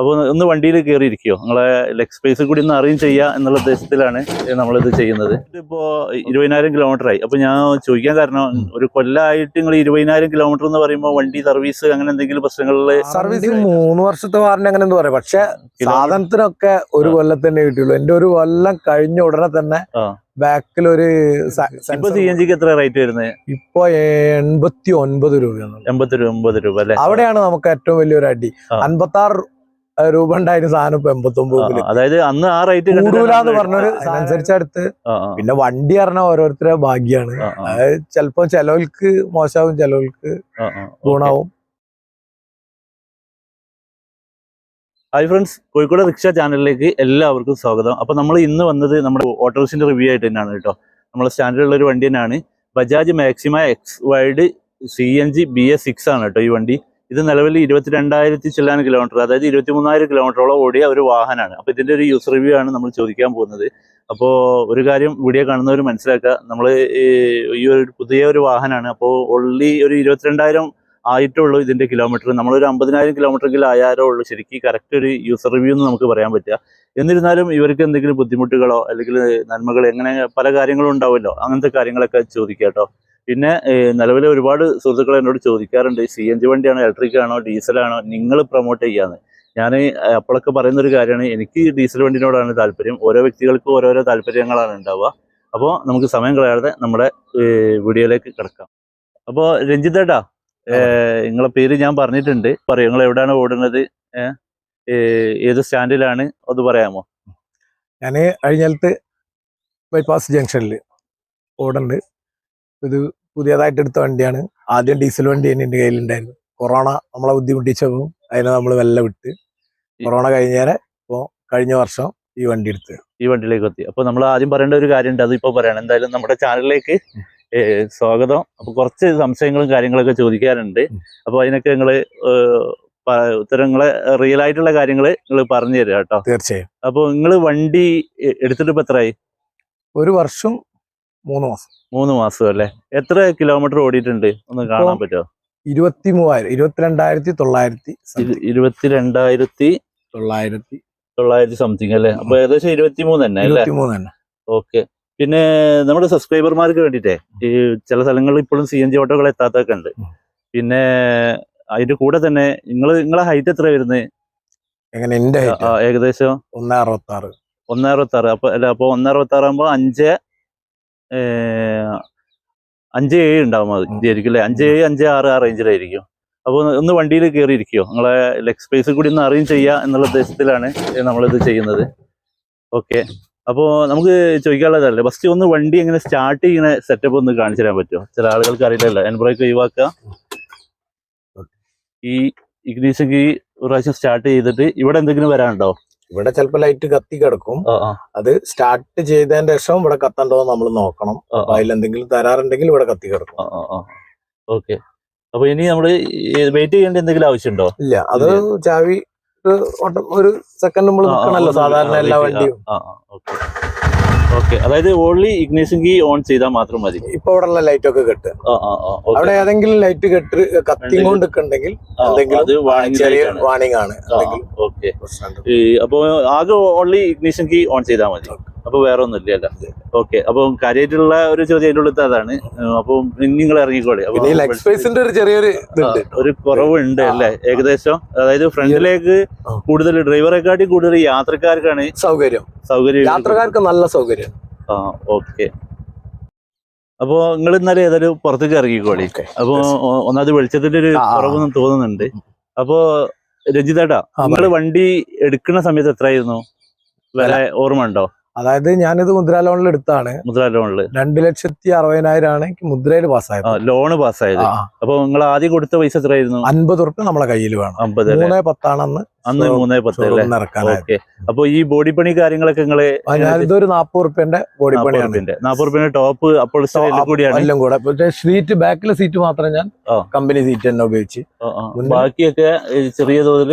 അപ്പോൾ ഒന്ന് വണ്ടിയിൽ കയറിയിരിക്കുകയോ നിങ്ങളെ ലെഗ് സ്പേസിൽ കൂടി ഒന്ന് അറിയും ചെയ്യുക എന്നുള്ള ഉദ്ദേശത്തിലാണ് നമ്മളിത് ചെയ്യുന്നത്. ഇതിപ്പോൾ ഇരുപതിനായിരം കിലോമീറ്റർ ആയി. അപ്പോൾ ഞാൻ ചോദിക്കാൻ കാരണം ഒരു കൊല്ലമായിട്ട് നിങ്ങൾ ഇരുപതിനായിരം കിലോമീറ്റർ എന്ന് പറയുമ്പോൾ വണ്ടി സർവീസ് അങ്ങനെ എന്തെങ്കിലും പ്രശ്നങ്ങളിൽ സർവീസ് മൂന്ന് വർഷത്തെ വാറണ്ടി അങ്ങനെ എന്താ പറയാ. പക്ഷെ സാധനത്തിനൊക്കെ ഒരു. കൊല്ലം തന്നെ കിട്ടിയുള്ളൂ. എന്റെ ഒരു കൊല്ലം കഴിഞ്ഞ ഉടനെ തന്നെ ബാക്കിൽ ഒരു എത്ര റേറ്റ് വരുന്നത് ഇപ്പൊ എൺപത്തി ഒൻപത് രൂപയാണ്. എൺപത്തി രൂപ ഒമ്പത് രൂപ അല്ലെ? അവിടെയാണ് നമുക്ക് ഏറ്റവും വലിയൊരു അടി. അൻപത്തി ആറ് രൂപ ഉണ്ടായിരുന്ന സാധനം ഇപ്പൊ എൺപത്തി അതായത് അന്ന് ആ റേറ്റ് കൂടൂലെന്ന് പറഞ്ഞൊരു അനുസരിച്ച് അടുത്ത് പിന്നെ വണ്ടി പറഞ്ഞ ഓരോരുത്തരെ ഭാഗ്യാണ്. അതായത് ചിലപ്പോ ചെലവൽക്ക് മോശമാവും ചെലവൽക്ക് ഗുണാവും. ഹായ് ഫ്രണ്ട്സ് കോഴിക്കോട് റിക്ഷ ചാനലിലേക്ക് എല്ലാവർക്കും സ്വാഗതം. അപ്പൊ നമ്മൾ ഇന്ന് വന്നത് നമ്മുടെ ഓട്ടോറിക്ഷന്റെ റിവ്യൂ ആയിട്ട് തന്നെയാണ് കേട്ടോ. സ്റ്റാൻഡേർഡ് ഉള്ള ഒരു വണ്ടി തന്നെയാണ്. Bajaj Maxima X wide C N G B S six ആണ് കേട്ടോ ഈ വണ്ടി. ഇത് നിലവിൽ ഇരുപത്തിരണ്ടായിരത്തി ചില്ലാൻ കിലോമീറ്റർ അതായത് ഇരുപത്തി മൂന്നായിരം കിലോമീറ്ററോളം ഓടിയ ഒരു വാഹനമാണ്. അപ്പോൾ ഇതിന്റെ ഒരു യൂസ് റിവ്യൂ ആണ് നമ്മൾ ചോദിക്കാൻ പോകുന്നത്. അപ്പോൾ ഒരു കാര്യം വീഡിയോ കാണുന്നവർ മനസ്സിലാക്കുക. നമ്മൾ ഈ ഒരു പുതിയ ഒരു വാഹനമാണ്. അപ്പോൾ ഓൺലി ഒരു ഇരുപത്തിരണ്ടായിരം ആയിട്ടുള്ളൂ ഇതിന്റെ കിലോമീറ്റർ നമ്മളൊരു അമ്പതിനായിരം കിലോമീറ്ററെങ്കിലും ആയാലോ ഉള്ളൂ. ശരിക്കും കറക്റ്റ് ഒരു യൂസർ റിവ്യൂ എന്ന് നമുക്ക് പറയാൻ പറ്റുക. എന്നിരുന്നാലും ഇവർക്ക് എന്തെങ്കിലും ബുദ്ധിമുട്ടുകളോ അല്ലെങ്കിൽ നന്മകളോ എങ്ങനെ പല കാര്യങ്ങളും ഉണ്ടാവുമല്ലോ അങ്ങനത്തെ കാര്യങ്ങളൊക്കെ ചോദിക്കാം കേട്ടോ. പിന്നെ നിലവിൽ ഒരുപാട് സുഹൃത്തുക്കൾ എന്നോട് ചോദിക്കാറുണ്ട് സി എൻ ജി വണ്ടിയാണോ ഇലക്ട്രിക് ആണോ ഡീസലാണോ നിങ്ങൾ പ്രൊമോട്ട് ചെയ്യാന്ന്. ഞാൻ അപ്പോഴൊക്കെ പറയുന്ന ഒരു കാര്യമാണ് എനിക്ക് ഡീസൽ വണ്ടിനോടാണ് താല്പര്യം ഓരോ വ്യക്തികൾക്കും ഓരോരോ താല്പര്യങ്ങളാണ് ഉണ്ടാവുക. അപ്പോൾ നമുക്ക് സമയം കളയാതെ നമ്മുടെ വീഡിയോയിലേക്ക് കിടക്കാം. അപ്പോൾ രഞ്ജിത്തേട്ടാ നിങ്ങളെ പേര് ഞാൻ പറഞ്ഞിട്ടുണ്ട്. പറയും നിങ്ങൾ എവിടെയാണ് ഓടുന്നത്? ഏത് സ്റ്റാൻഡിലാണ്? അത് പറയാമോ? ഞാൻ അഴിഞ്ഞാലത്ത് ബൈപ്പാസ് ജംഗ്ഷനിൽ ഓടുന്നുണ്ട് ഇത് പുതിയതായിട്ട് എടുത്ത വണ്ടിയാണ്. ആദ്യം ഡീസൽ വണ്ടി തന്നെ എന്റെ കയ്യിലുണ്ടായിരുന്നു. കൊറോണ നമ്മളെ ബുദ്ധിമുട്ടിച്ചപ്പോൾ അതിനെ നമ്മൾ വെല്ല വിട്ട് കൊറോണ കഴിഞ്ഞേരെ ഇപ്പോൾ കഴിഞ്ഞ വർഷം ഈ വണ്ടി എടുത്ത്. ഈ വണ്ടിയിലേക്ക് എത്തി. അപ്പൊ നമ്മൾ ആദ്യം പറയേണ്ട ഒരു കാര്യമുണ്ട്. അത് ഇപ്പൊ പറയണം. എന്തായാലും നമ്മുടെ ചാനലിലേക്ക് സ്വാഗതം. അപ്പൊ കുറച്ച് സംശയങ്ങളും കാര്യങ്ങളൊക്കെ ചോദിക്കാറുണ്ട്. അപ്പൊ അതിനൊക്കെ നിങ്ങൾ ഉത്തരങ്ങളെ റിയൽ ആയിട്ടുള്ള കാര്യങ്ങൾ നിങ്ങൾ പറഞ്ഞു തരാം കേട്ടോ. തീർച്ചയായും. അപ്പൊ നിങ്ങൾ വണ്ടി എടുത്തിട്ട് ഇപ്പൊ എത്രയായി ഒരു വർഷം മൂന്ന് മാസം. മൂന്ന് മാസം അല്ലേ? എത്ര കിലോമീറ്റർ ഓടിയിട്ടുണ്ട്? ഒന്ന് കാണാൻ പറ്റുമോ? ഇരുപത്തി മൂവായിരം ഇരുപത്തിരണ്ടായിരത്തി തൊള്ളായിരത്തി ഇരു- ഇരുപത്തിരണ്ടായിരത്തി തൊള്ളായിരത്തി തൊള്ളായിരത്തി സംതിങ് അല്ലേ? അപ്പൊ ഏകദേശം ഇരുപത്തി മൂന്ന് തന്നെ അല്ലേ? ഇരുപത്തി തന്നെ. ഓക്കെ. പിന്നെ നമ്മുടെ സബ്സ്ക്രൈബർമാർക്ക് വേണ്ടിയിട്ടേ ഈ ചില സ്ഥലങ്ങളിൽ ഇപ്പോഴും സി എൻ ജി ഓട്ടോകൾ എത്താത്തൊക്കെ ഉണ്ട്. പിന്നെ അതിന്റെ കൂടെ തന്നെ നിങ്ങൾ നിങ്ങളെ ഹൈറ്റ് എത്ര വരുന്നത്? എങ്ങനെ എന്റെ height? ഏകദേശം ഒന്നേ അറുപത്തി ആറ് ഒന്ന് അറുപത്തി ആറ് അപ്പൊ അല്ല അപ്പൊ ഒന്നേ അറുപത്തി ആറ് ആകുമ്പോ അഞ്ച് അഞ്ച് ഏഴ് ഉണ്ടാവും അത് ഇതായിരിക്കും അല്ലേ? അഞ്ച് ഏഴ് അഞ്ച് ആറ് ആ റേഞ്ചിലായിരിക്കും. അപ്പോൾ ഒന്ന് വണ്ടിയിൽ കയറിയിരിക്കുമോ നിങ്ങളെ ലെഗ് സ്പേസ് കൂടി ഒന്ന് അറിയും ചെയ്യുക എന്നുള്ള ഉദ്ദേശത്തിലാണ് നമ്മളിത് ചെയ്യുന്നത്. ഓക്കെ അപ്പോൾ നമുക്ക് ചോദിക്കാനുള്ളതല്ലേ? ഫസ്റ്റ് ഒന്ന് വണ്ടി എങ്ങനെ സ്റ്റാർട്ട് ചെയ്യുന്ന സെറ്റപ്പ് ഒന്ന് കാണിച്ചു തരാൻ പറ്റുമോ? ചില ആളുകൾക്ക് അറിയില്ലല്ലോ. എൻ ബ്രേക്ക് ഒഴിവാക്കുക. ഈ ഇഗ്നീഷൻ കീ ഒരു പ്രാവശ്യം സ്റ്റാർട്ട് ചെയ്തിട്ട് ഇവിടെ എന്തെങ്കിലും വരാനുണ്ടോ? ഇവിടെ ചിലപ്പോ ലൈറ്റ് കത്തി കിടക്കും. അത് സ്റ്റാർട്ട് ചെയ്തതിന്റെ ശേഷം ഇവിടെ കത്തണ്ടോ നമ്മൾ നോക്കണം. അതിലെന്തെങ്കിലും തരാറുണ്ടെങ്കിൽ ഇവിടെ കത്തി കിടക്കും. ഓക്കെ അപ്പൊ ഇനി നമ്മൾ വെയിറ്റ് ചെയ്യേണ്ട എന്തെങ്കിലും ആവശ്യമുണ്ടോ? ഇല്ല. അത് ചാവി ഒരു സെക്കൻഡ് നമ്മൾ നിൽക്കണല്ലോ സാധാരണ എല്ലാ വണ്ടിയും. Okay okay. അതായത് ഓൺലി ഇഗ്നീഷൻ കീ ഓൺ ചെയ്താൽ മാത്രം മതി. ഇപ്പൊ അവിടെ ഉള്ള ലൈറ്റ് ഒക്കെ കെട്ട് അവിടെ ഏതെങ്കിലും ലൈറ്റ് കെട്ട് കത്തിയും കൊണ്ട് ഉണ്ടെങ്കിൽ ചെറിയ. വാണിംഗ് ആണ്. ഓക്കെ. അപ്പൊ ആകെ ഓൺലി ഇഗ്നീഷൻ കീ ഓൺ ചെയ്താൽ മതി. അപ്പൊ വേറെ ഒന്നും ഇല്ല ഓക്കെ അപ്പൊ കാര്യമായിട്ടുള്ള ഒരു ചോദ്യം അതിന്റെ ഉള്ളിൽ അതാണ്. അപ്പൊ നിങ്ങൾ ഇറങ്ങിക്കോളി. അപ്പൊ ലെഗ് സ്പേസിന്റെ ഒരു ചെറിയൊരു ഒരു കുറവുണ്ട്. അല്ലേ? ഏകദേശം. അതായത് ഫ്രണ്ടിലേക്ക്. കൂടുതൽ ഡ്രൈവറെക്കാട്ടി കൂടുതൽ യാത്രക്കാർക്കാണ് സൗകര്യം. സൗകര്യം യാത്രക്കാർക്ക് നല്ല സൗകര്യം. ആ ഓക്കെ അപ്പോ നിങ്ങൾ ഇന്നലെ ഏതായാലും പുറത്തേക്ക് ഇറങ്ങിക്കോളി. അപ്പോ ഒന്നാമത് വെളിച്ചത്തിന്റെ ഒരു. കുറവൊന്നും തോന്നുന്നുണ്ട്. അപ്പോ രഞ്ജിതേട്ടാ നിങ്ങൾ നിങ്ങൾ വണ്ടി എടുക്കുന്ന സമയത്ത് എത്രയായിരുന്നു? വില ഓർമ്മ ഉണ്ടോ അതായത് ഞാനിത് മുദ്ര ലോണിൽ എടുത്താണ്. മുദ്ര ലോണിൽ രണ്ട് ലക്ഷത്തി അറുപതിനായിരം ആണ് എനിക്ക് മുദ്രയിൽ പാസ്സായത്. ലോണ് പാസ്സായത്. അപ്പൊ നിങ്ങൾ ആദ്യം കൊടുത്ത പൈസ എത്രയായിരുന്നു? അൻപത് ഉറുപ്പ് നമ്മളെ കയ്യിൽ വേണം. അമ്പത് മൂന്നേ പത്താണെന്ന് അന്ന് മൂന്നേ പത്ത് അപ്പൊ ഈ ബോഡി പണി കാര്യങ്ങളൊക്കെ നിങ്ങൾ ഞാനിതൊരു നാപ്പത് ഉറുപ്പ്യന്റെ ബോഡി പണിയാണ്. നാപ്പത് റുപ്യന്റെ ടോപ്പ് അപ്പോൾ കൂടിയാണ്. എല്ലാം കൂടെ. സീറ്റ് ബാക്കിലെ സീറ്റ് മാത്രം ഞാൻ കമ്പനി സീറ്റ് തന്നെ ഉപയോഗിച്ച്. ബാക്കിയൊക്കെ ചെറിയ തോതിൽ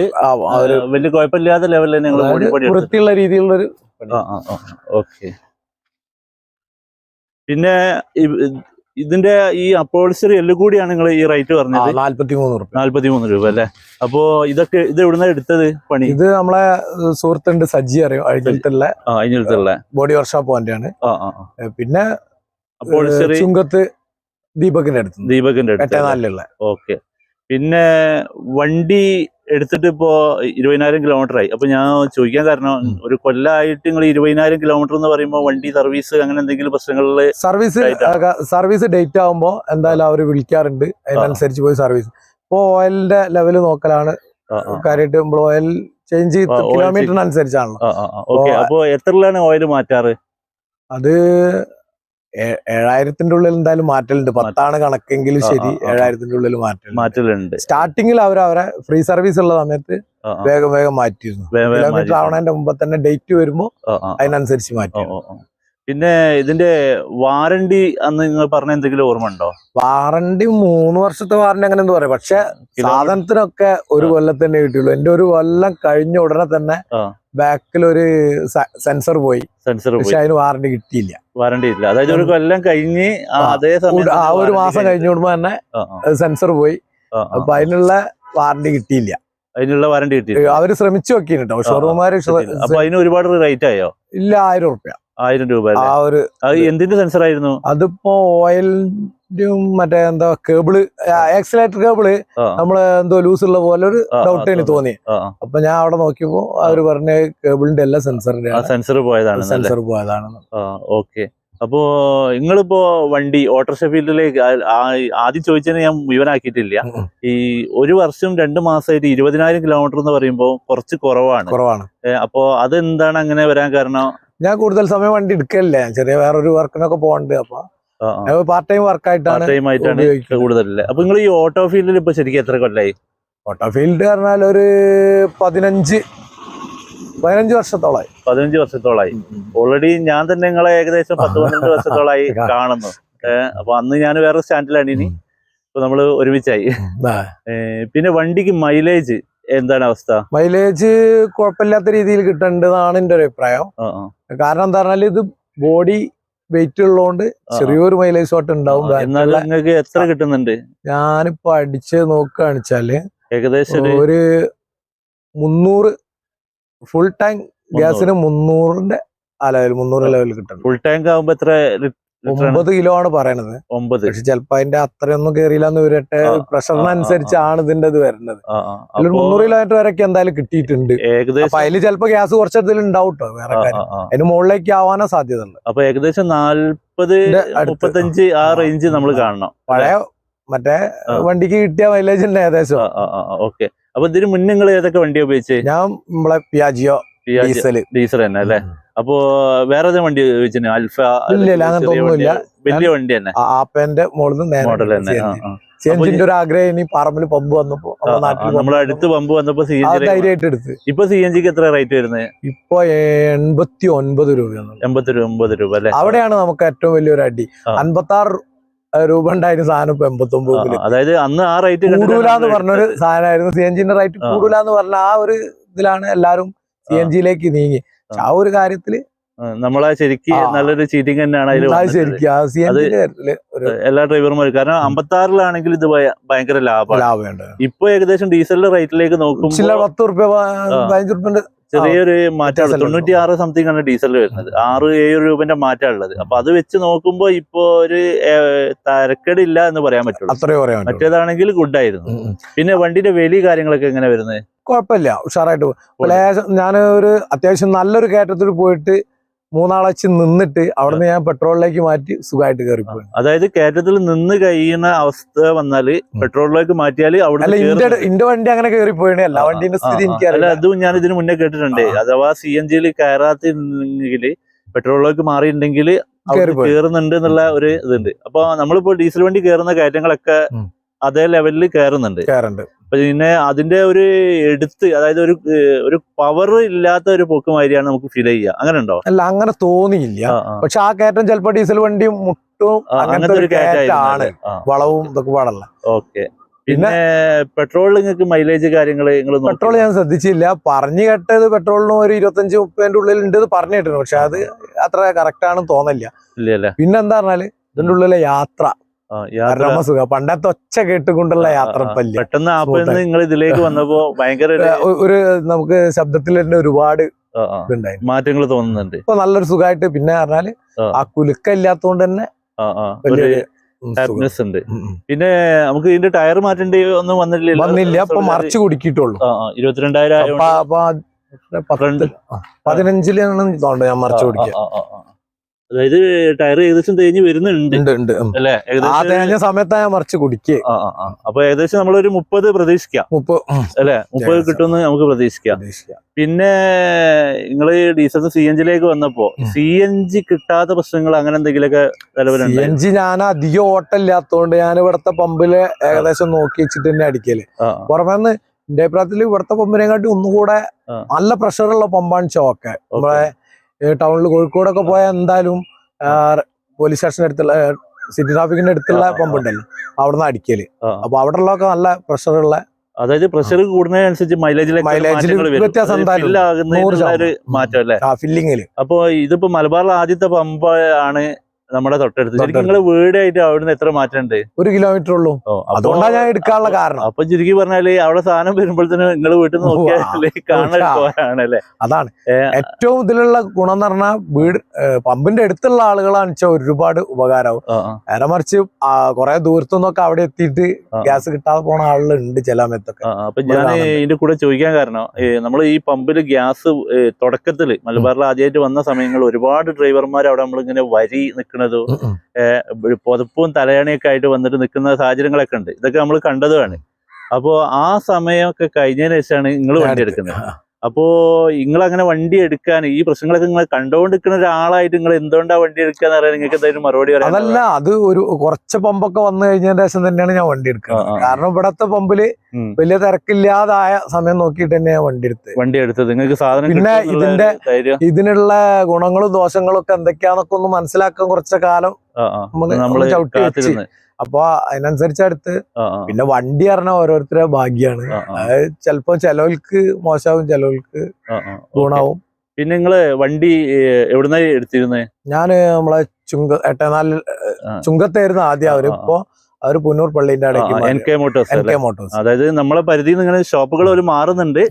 വലിയ കുഴപ്പമില്ലാത്ത ലെവലിൽ വൃത്തിയുള്ള രീതിയിലുള്ള ഒരു ഓക്കെ. പിന്നെ ഇതിന്റെ ഈ അപ്പോൾസറി എല്ലാം കൂടിയാണ് നിങ്ങൾ ഈ റേറ്റ് പറഞ്ഞത്? നാല്പത്തി മൂന്ന് റുപ്യ. നാല്പത്തി മൂന്ന് രൂപ അല്ലേ? അപ്പോ ഇതൊക്കെ ഇത് എവിടുന്ന എടുത്തത് പണി? ഇത് നമ്മളെ സുഹൃത്തുണ്ട് സജ്ജി അറിയോ? അഴിഞ്ഞിട്ടുള്ള ആ ബോഡി വർക്ക്ഷോപ്പ് വണ്ടിയാണ്. പിന്നെ അപ്പോൾസറി ചുങ്കത്ത് ദീപകിന്റെ അടുത്ത് ദീപകിന്റെ അടുത്ത്. ഓക്കെ. പിന്നെ വണ്ടി എടുത്തിട്ട് ഇപ്പോ ഇരുപതിനായിരം കിലോമീറ്റർ ആയി. അപ്പൊ ഞാൻ ചോദിക്കാൻ കാരണം ഒരു കൊല്ലമായിട്ട് നിങ്ങൾ ഇരുപതിനായിരം കിലോമീറ്റർ എന്ന് പറയുമ്പോൾ വണ്ടി സർവീസ് അങ്ങനെ എന്തെങ്കിലും പ്രശ്നങ്ങളിൽ സർവീസ് സർവീസ് ഡേറ്റ് ആകുമ്പോ എന്തായാലും അവർ വിളിക്കാറുണ്ട്. അതിനനുസരിച്ച് പോയി സർവീസ് ഇപ്പൊ ഓയിലിന്റെ ലെവൽ നോക്കലാണ് കാര്യമായിട്ട് നമ്മൾ ഓയിൽ ചേഞ്ച് കിലോമീറ്ററിനനുസരിച്ചാണല്ലോ അപ്പൊ എത്രയിലാണ് ഓയിൽ മാറ്റാറ്? അത് ഏഴായിരത്തിന്റെ ഉള്ളിൽ എന്തായാലും മാറ്റലുണ്ട് പത്താണ് കണക്കെങ്കിലും ശരി. ഏഴായിരത്തിന്റെ ഉള്ളിൽ മാറ്റൽ മാറ്റലുണ്ട് സ്റ്റാർട്ടിങ്ങിൽ അവർ അവരെ ഫ്രീ സർവീസ് ഉള്ള സമയത്ത്. വേഗം വേഗം മാറ്റിയിരുന്നു കിലോമീറ്റർ ആവണതിന്റെ മുമ്പ് തന്നെ ഡേറ്റ് വരുമ്പോ. അതിനനുസരിച്ച് മാറ്റി. പിന്നെ ഇതിന്റെ വാറണ്ടി അന്ന് നിങ്ങൾ പറഞ്ഞ എന്തെങ്കിലും ഓർമ്മ ഉണ്ടോ വാറണ്ടി മൂന്ന് വർഷത്തെ വാറണ്ടി അങ്ങനെ എന്താ പറയാ. പക്ഷെ സാധനത്തിനൊക്കെ ഒരു കൊല്ലത്തന്നെ കൊല്ലം തന്നെ കിട്ടിയുള്ളൂ. എന്റെ ഒരു കൊല്ലം കഴിഞ്ഞ ഉടനെ തന്നെ ബാക്കിൽ ഒരു സെൻസർ പോയി. സെൻസർ പക്ഷെ അതിന് വാറണ്ടി കിട്ടിയില്ല. വാറണ്ടി ഇല്ല അതായത് ഒരു കൊല്ലം കഴിഞ്ഞ്. അതേ സമയം ആ ഒരു മാസം കഴിഞ്ഞ. കൂടുമ്പോ തന്നെ സെൻസർ പോയി. അപ്പൊ അതിനുള്ള വാറണ്ടി കിട്ടിയില്ല. അതിനുള്ള വാറണ്ടി കിട്ടി അവർ ശ്രമിച്ചു നോക്കിയിട്ടുണ്ടോ. ഷോറൂമാര് അപ്പൊ അതിന് ഒരുപാട് റേറ്റ് ആയോ? ഇല്ല ആയിരം ഉറുപ്യ ആയിരം രൂപ ആ ഒരു എന്തിന്റെ സെൻസർ ആയിരുന്നു? അതിപ്പോ ഓയിലും മറ്റേ എന്താ കേബിൾ ആക്സിലേറ്റർ കേബിൾ നമ്മൾ എന്തോ ലൂസ് ഉള്ള പോലെ ഒരു ഡൗട്ട് എനിക്ക് തോന്നി. അപ്പൊ ഞാൻ അവിടെ നോക്കിയപ്പോ അവർ പറഞ്ഞ കേബിളിന്റെ എല്ലാ സെൻസറിന്റെ സെൻസർ പോയതാണ് സെൻസർ പോയതാണ്. ഓക്കെ അപ്പോ നിങ്ങളിപ്പോ വണ്ടി ഓട്ടോറിക്ഷ ഫീൽഡിലേക്ക് ആദ്യം ചോദിച്ചതിന് ഞാൻ മുഴുവനാക്കിയിട്ടില്ല. ഉം. ഈ ഒരു വർഷം രണ്ടു മാസമായിട്ട് ഇരുപതിനായിരം കിലോമീറ്റർ എന്ന് പറയുമ്പോൾ കുറച്ച് കുറവാണ്. കുറവാണ്. അപ്പോ അതെന്താണ് അങ്ങനെ വരാൻ കാരണം? ഞാൻ കൂടുതൽ സമയം വണ്ടി എടുക്കലില്ല. ചെറിയ വേറൊരു വർക്കിനൊക്കെ പോകണ്ട് അപ്പൊ പാർട്ട് ടൈം വർക്കായിട്ടാണ്. കൂടുതലല്ലേ? അപ്പൊ നിങ്ങൾ ഈ ഓട്ടോ ഫീൽഡിൽ ഇപ്പൊ ശരിക്കും എത്ര കൊല്ലായി? ഓട്ടോ ഫീൽഡ് പറഞ്ഞാൽ ഒരു പതിനഞ്ച് പതിനഞ്ച് വർഷത്തോളായി. പതിനഞ്ച് വർഷത്തോളായി. ഓൾറെഡി ഞാൻ തന്നെ നിങ്ങളെ ഏകദേശം പത്ത് പന്ത്രണ്ട് വർഷത്തോളായി കാണുന്നു. അപ്പൊ അന്ന് ഞാൻ വേറെ സ്റ്റാൻഡിലാണ് ഇനി. ഇപ്പൊ നമ്മൾ ഒരുമിച്ചായി. പിന്നെ വണ്ടിക്ക് മൈലേജ് എന്താണ് അവസ്ഥ? മൈലേജ് കുഴപ്പമില്ലാത്ത രീതിയിൽ കിട്ടേണ്ടതാണ് എന്റെ ഒരു അഭിപ്രായം. കാരണം എന്താ പറഞ്ഞാൽ ഇത് ബോഡി വെയിറ്റ് ഉള്ളതുകൊണ്ട് ചെറിയൊരു മൈലേജ് ഷോട്ട് ഉണ്ടാവും. നിങ്ങൾക്ക് എത്ര കിട്ടുന്നുണ്ട്? ഞാനിപ്പോ അടിച്ച് നോക്കുകയാണെന്ന് വെച്ചാൽ ഏകദേശം ഒരു മുന്നൂറ് ഫുൾ ടാങ്ക് ഗ്യാസിന് മുന്നൂറിന്റെ ആ ലെവൽ മുന്നൂറ് ലെവൽ കിട്ടും ഫുൾ ടാങ്ക് ആകുമ്പോ എത്ര ഒമ്പത് കിലോ ആണ് പറയണത്. ഒമ്പത്. പക്ഷെ ചിലപ്പോ അതിന്റെ അത്രയൊന്നും കേറിയില്ലെന്ന് വരട്ടെ ആ, പ്രഷറിനനുസരിച്ചാണ് ഇതിന്റെ ഇത് ആ. അതിൽ മുന്നൂറ് കിലോമീറ്റർ വരെയൊക്കെ എന്തായാലും കിട്ടിയിട്ടുണ്ട്. ഏകദേശം അതിൽ ചിലപ്പോ ഗ്യാസ് കുറച്ചെടുത്തിൽ ഉണ്ടാവും കേട്ടോ വേറെ കാര്യം. അതിന് മുകളിലേക്ക് ആവാനോ സാധ്യത ഉണ്ട് അപ്പൊ ഏകദേശം നാല്പത് മുപ്പത്തഞ്ച് ആ റേഞ്ച് നമ്മൾ കാണണം. പഴയ മറ്റേ വണ്ടിക്ക് കിട്ടിയ മൈലേജ് ഉണ്ട് ഏകദേശം. ഓക്കെ. അപ്പൊ ഇതിന് മുന്നേ നിങ്ങൾ ഏതൊക്കെ വണ്ടി ഉപയോഗിച്ച്? ഞാൻ നമ്മളെ പിയാജിയോ ഡീസൽ. ഡീസൽ തന്നെ അല്ലേ? അപ്പോ വേറെ ഏതെങ്കിലും വണ്ടി ചോദിച്ചു അൽഫ വലിയ വണ്ടി തന്നെ? ആപ്പന്റെ മോഡൽ തന്നെ ഒരു ആഗ്രഹം ഇനി പറമ്പിൽ പമ്പ് വന്നപ്പോ നമ്മുടെ അടുത്ത് പമ്പ് വന്നപ്പോ സി എൻ ധൈര്യമായിട്ട് എടുത്ത്. ഇപ്പൊ സി എൻ ജിക്ക് എത്ര റേറ്റ് വരുന്നത് ഇപ്പൊ എൺപത്തി ഒൻപത് രൂപയാണ് എൺപത്തി ഒൻപത് രൂപ അല്ലെ? അവിടെയാണ് നമുക്ക് ഏറ്റവും വലിയൊരു അടി. അൻപത്തി ആറ് രൂപ ഉണ്ടായിരുന്ന സാധനം ഇപ്പൊ എൺപത്തി ഒമ്പത് അതായത് അന്ന് ആ റേറ്റ് കൂടൂലെന്ന് പറഞ്ഞൊരു സാധനമായിരുന്നു. സി എൻ ജിന്റെ റേറ്റ്. കൂടൂലെന്ന് പറഞ്ഞ ആ ഒരു ഇതിലാണ് എല്ലാരും സി എൻ ജിയിലേക്ക് നീങ്ങി. പക്ഷെ ആ ഒരു കാര്യത്തിൽ നമ്മളെ ശരിക്ക് നല്ലൊരു ചീറ്റിംഗ് തന്നെയാണ് അതിൽ എല്ലാ ഡ്രൈവർമാരും കാരണം അമ്പത്തി ആറിലാണെങ്കിൽ ഇത് ഭയ- ഭയങ്കര ലാഭമാണ്. ഇപ്പൊ ഏകദേശം ഡീസലിന്റെ റേറ്റിലേക്ക് നോക്കും നോക്കുമ്പോൾ പത്ത് റുപ്യ പതിനഞ്ച് റുപ്യന്റെ ചെറിയൊരു മാറ്റമാണ്. തൊണ്ണൂറ്റി ആറ് സംതിങ് ആണ് ഡീസൽ വരുന്നത് ആറ് ഏഴ് രൂപന്റെ ഉള്ളത് അപ്പൊ അത് വെച്ച് നോക്കുമ്പോ ഇപ്പൊ ഒരു തരക്കേടില്ല എന്ന് പറയാൻ പറ്റുള്ളൂ. മറ്റേതാണെങ്കിൽ ഗുഡ് ആയിരുന്നു. പിന്നെ വണ്ടിന്റെ വലിയ കാര്യങ്ങളൊക്കെ എങ്ങനെ വരുന്നത്? കുഴപ്പമില്ല ഉഷാറായിട്ട് പോകും. ഞാൻ ഒരു അത്യാവശ്യം നല്ലൊരു കയറ്റത്തിൽ പോയിട്ട് മൂന്നാളച്ച് നിന്നിട്ട് അവിടുന്ന് ഞാൻ പെട്രോളിലേക്ക് മാറ്റി സുഖമായിട്ട് കയറിപ്പോയി. അതായത് കയറ്റത്തിൽ നിന്ന് കഴിയുന്ന അവസ്ഥ വന്നാൽ പെട്രോളിലേക്ക് മാറ്റിയാൽ അവിടെ അല്ല ഇന്റെ വണ്ടി അങ്ങനെ കയറിപ്പോയിണ്. എല്ലാ വണ്ടിന്റെ സ്ഥിതി അല്ല എനിക്കറിയില്ല. അതും ഞാൻ ഇതിന് മുന്നേ കേട്ടിട്ടുണ്ട്. അഥവാ സി എൻ ജിയിൽ കയറാത്തില്ലെങ്കിൽ പെട്രോളിലേക്ക് മാറിയിട്ടുണ്ടെങ്കിൽ. കയറുന്നുണ്ട് എന്നുള്ള ഒരു ഇതുണ്ട്. അപ്പൊ നമ്മളിപ്പോ ഡീസൽ വണ്ടി കയറുന്ന കയറ്റങ്ങളൊക്കെ. അതേ ലെവലിൽ കയറുന്നുണ്ട് പിന്നെ അതിന്റെ ഒരു എടുത്ത് അതായത് ഒരു ഒരു പവർ ഇല്ലാത്ത ഒരു പൊക്ക് മാതിരിയാണ് നമുക്ക് ഫീൽ ചെയ്യുക. അങ്ങനെ ഉണ്ടോ? അല്ല അങ്ങനെ തോന്നിയില്ല. പക്ഷെ ആ കയറ്റം ചിലപ്പോ ഡീസൽ വണ്ടിയും മുട്ടും അങ്ങനത്തെ ഒരു കയറ്റാണ്. വളവും ഇതൊക്കെ പാടല്ല. ഓക്കെ. പിന്നെ പെട്രോൾ നിങ്ങൾക്ക് മൈലേജ് കാര്യങ്ങൾ നിങ്ങൾ പെട്രോൾ ഞാൻ ശ്രദ്ധിച്ചില്ല. പറഞ്ഞു കേട്ടത് പെട്രോളിനും ഒരു ഇരുപത്തഞ്ച് മുപ്പതിന്റെ ഉള്ളിൽ ഉണ്ട് പറഞ്ഞു കേട്ടിരുന്നു പക്ഷെ അത് അത്ര കറക്റ്റ് ആണെന്ന് തോന്നില്ല. പിന്നെന്താ പിന്നെ എന്താ പറഞ്ഞാൽ ഇതിന്റെ ഉള്ളിലെ യാത്ര. പണ്ടത്തെ ഒച്ച കേട്ടുകൊണ്ടുള്ള യാത്ര പെട്ടെന്ന് ആപ്പിൽ നിങ്ങൾ ഇതിലേക്ക് വന്നപ്പോ ഭയങ്കര ഒരു, നമുക്ക് ശബ്ദത്തിൽ തന്നെ ഒരുപാട് മാറ്റങ്ങൾ തോന്നുന്നുണ്ട്. ഇപ്പൊ നല്ലൊരു സുഖമായിട്ട് പിന്നെ പറഞ്ഞാൽ ആ. ആ കുലുക്ക ഇല്ലാത്തോണ്ട് തന്നെ ഹാപ്പിനെസ് ഉണ്ട്. പിന്നെ നമുക്ക് ഇതിന്റെ ടയർ മാറ്റേണ്ടി ഒന്നും വന്നിട്ടില്ല വന്നില്ല. അപ്പൊ മറിച്ച് കുടിക്കിട്ടുള്ളൂ ഇരുപത്തിരണ്ടായിരം പതിനഞ്ചിലാണ് തോന്നുന്നു ഞാൻ മറിച്ച് കുടിക്കുക അതായത് ടയർ ഏകദേശം തേഞ്ഞ് വരുന്നുണ്ട്. അല്ലേ? ആ തേഞ്ഞ സമയത്താ ഞാൻ മറിച്ച് കുടിക്കുക. അപ്പൊ ഏകദേശം നമ്മളൊരു മുപ്പത് പ്രതീക്ഷിക്കാം. മുപ്പത് അല്ലെ? മുപ്പത്. കിട്ടുമെന്ന് നമുക്ക് പ്രതീക്ഷിക്കാം. പിന്നെ നിങ്ങൾ ഡീസൽ സി എൻ ജിയിലേക്ക് വന്നപ്പോ. സി എൻ ജി കിട്ടാത്ത പ്രശ്നങ്ങൾ അങ്ങനെ എന്തെങ്കിലുമൊക്കെ സി നിലവിലുണ്ട് എൻ ജി ഞാൻ അധികം ഓട്ടം ഇല്ലാത്തതുകൊണ്ട് ഞാൻ ഇവിടുത്തെ പമ്പിൽ ഏകദേശം നോക്കി വെച്ചിട്ട് തന്നെ അടിക്കൽ. പുറമേന്ന് എന്റെ അഭിപ്രായത്തിൽ ഇവിടുത്തെ പമ്പിനെക്കാട്ടി ഒന്നുകൂടെ. നല്ല പ്രഷറുള്ള പമ്പാണ് ചോക്കെ. നമ്മളെ ടൗണിൽ കോഴിക്കോടൊക്കെ പോയാൽ എന്തായാലും പോലീസ് സ്റ്റേഷന്റെ അടുത്തുള്ള സിറ്റി ട്രാഫിക്കിന്റെ അടുത്തുള്ള. പമ്പ് ഉണ്ടല്ലോ അവിടെ നിന്ന് അടിക്കൽ. അപ്പൊ അവിടെ ഉള്ളതൊക്കെ നല്ല പ്രഷറുള്ള അതായത് പ്രഷർ കൂടുന്നതിനനുസരിച്ച് മൈലേജിലെ വ്യത്യാസം മാറ്റം അല്ലേ? ഫില്ലിങ്ങിൽ അപ്പൊ ഇതിപ്പോ മലബാറിലെ ആദ്യത്തെ പമ്പ് ആണ് നമ്മുടെ തൊട്ടടുത്ത്. ശരിക്കും നിങ്ങൾ വീടായിട്ട് അവിടുന്ന് എത്ര മാറ്റം ഉണ്ട് ഒരു കിലോമീറ്റർ ഉള്ളൂ. അതുകൊണ്ടാണ് ഞാൻ എടുക്കാനുള്ള കാരണം. അപ്പൊ ചുരുക്കി പറഞ്ഞാൽ അവിടെ സാധനം വരുമ്പോഴത്തേനും നിങ്ങൾ വീട്ടിൽ നിന്ന് നോക്കിയാലേ ആ. അതാണ്. ഏറ്റവും ഇതിലുള്ള ഗുണം എന്ന് പറഞ്ഞാൽ വീട് പമ്പിന്റെ അടുത്തുള്ള ആളുകളാണ് വെച്ചാൽ ഒരുപാട് ഉപകാരമാവും നേരെ മറിച്ച് കുറെ ദൂരത്തുനിന്നൊക്കെ അവിടെ എത്തിയിട്ട് ഗ്യാസ് കിട്ടാതെ പോണ ആളുകളുണ്ട് ചില സമയത്തൊക്കെ. അപ്പൊ ഞാൻ ഇതിന്റെ കൂടെ ചോദിക്കാൻ കാരണം നമ്മൾ ഈ പമ്പിൽ ഗ്യാസ് തുടക്കത്തിൽ മലബാറിൽ ആദ്യമായിട്ട് വന്ന സമയങ്ങളിൽ ഒരുപാട് ഡ്രൈവർമാർ അവിടെ നമ്മളിങ്ങനെ വരി നിൽക്കുന്നതും. പുതപ്പും തലയണയൊക്കെ ആയിട്ട് വന്നിട്ട് നിൽക്കുന്ന സാഹചര്യങ്ങളൊക്കെ ഉണ്ട്. ഇതൊക്കെ നമ്മൾ കണ്ടതുമാണ് അപ്പോ ആ സമയമൊക്കെ കഴിഞ്ഞതിന് ശേഷമാണ് നിങ്ങൾ വണ്ടി എടുക്കുന്നത്. ആ. അപ്പോ നിങ്ങൾ അങ്ങനെ വണ്ടി എടുക്കാൻ ഈ പ്രശ്നങ്ങളൊക്കെ നിങ്ങൾ കണ്ടുകൊണ്ടിരിക്കുന്ന ഒരാളായിട്ട് നിങ്ങൾ എന്തുകൊണ്ടാ വണ്ടി എടുക്കാന്ന് പറയാൻ നിങ്ങൾക്ക് എന്തായാലും മറുപടി പറയാം അതല്ല അത് ഒരു കുറച്ച് പമ്പൊക്കെ വന്നു കഴിഞ്ഞതിന് ശേഷം തന്നെയാണ് ഞാൻ വണ്ടി എടുക്കുന്നത്. കാരണം ഇവിടത്തെ പമ്പിൽ. വലിയ തിരക്കില്ലാതായ സമയം നോക്കിയിട്ട് തന്നെ ഞാൻ വണ്ടി എടുത്തത് വണ്ടി എടുത്തത് നിങ്ങൾക്ക് സാധനം പിന്നെ ഇതിന്റെ- ഇതിനുള്ള ഗുണങ്ങളും ദോഷങ്ങളും ഒക്കെ എന്തൊക്കെയാന്നൊക്കെ ഒന്ന് മനസ്സിലാക്കാൻ കുറച്ച കാലം. നമ്മൾ ചവിട്ടി അപ്പൊ അതിനനുസരിച്ച് അടുത്ത് പിന്നെ വണ്ടി പറഞ്ഞ ഓരോരുത്തരെ ഭാഗ്യാണ്. അത് ചിലപ്പോ ചിലവർക്ക് മോശമാവും ചിലവർക്ക്. ഓക്കേ. ഗുണാവും. പിന്നെ നിങ്ങൾ വണ്ടി എവിടുന്ന എടുത്തിരുന്നത് ഞാൻ നമ്മളെ ചുങ്ക എട്ടനാല്. ചുങ്കത്തായിരുന്നു ആദ്യം അവർ. അവർ പുന്നൂർ പള്ളിന്റെ എൻ കെ മോട്ടോഴ്സ് അതായത് നമ്മളെ പരിധിയിൽ നിന്ന് ഇങ്ങനെ ഷോപ്പുകൾ ഒരു മാറുന്നുണ്ട്.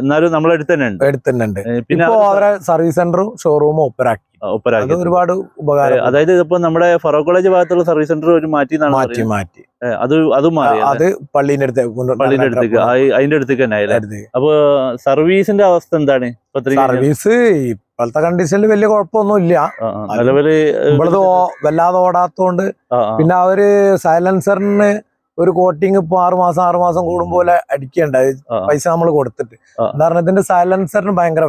എന്നാലും നമ്മളെ അടുത്ത് തന്നെ ഉണ്ട്. തന്നെ പിന്നെ അവരെ സർവീസ് സെന്ററും ഷോറൂമും ഒപ്പരാക്കി ഒപ്പരാക്കി ഒരുപാട് ഉപകാരം അതായത് ഇപ്പൊ നമ്മുടെ ഫറോ കോളേജ് ഭാഗത്തുള്ള സർവീസ് സെന്റർ ഒരു മാറ്റി മാറ്റി മാറ്റി. അത് അത് മാറി അത് പള്ളിന്റെ അടുത്ത് പള്ളിന്റെ അടുത്തേക്ക്. അതിന്റെ അടുത്തേക്ക് തന്നെ ആയില്ലേ അപ്പൊ സർവീസിന്റെ അവസ്ഥ എന്താണ്? സർവീസ് ഇപ്പോഴത്തെ കണ്ടീഷനിൽ വലിയ കുഴപ്പമൊന്നും ഇല്ല ആ, ആ, നിലവിൽ ഇവിടുത്തെ വല്ലാതെ ഓടാത്തോണ്ട് ആ, പിന്നെ അവർ സൈലൻസറിന് ഒരു കോട്ടിങ് ഇപ്പൊ ആറുമാസം ആറുമാസം ആറ് മാസം കൂടുമ്പോലെ അടിക്കണ്ട. പൈസ നമ്മൾ കൊടുത്തിട്ട്. ഉദാഹരണത്തിന്റെ ഇതിന്റെ സൈലൻസറിന് ഭയങ്കര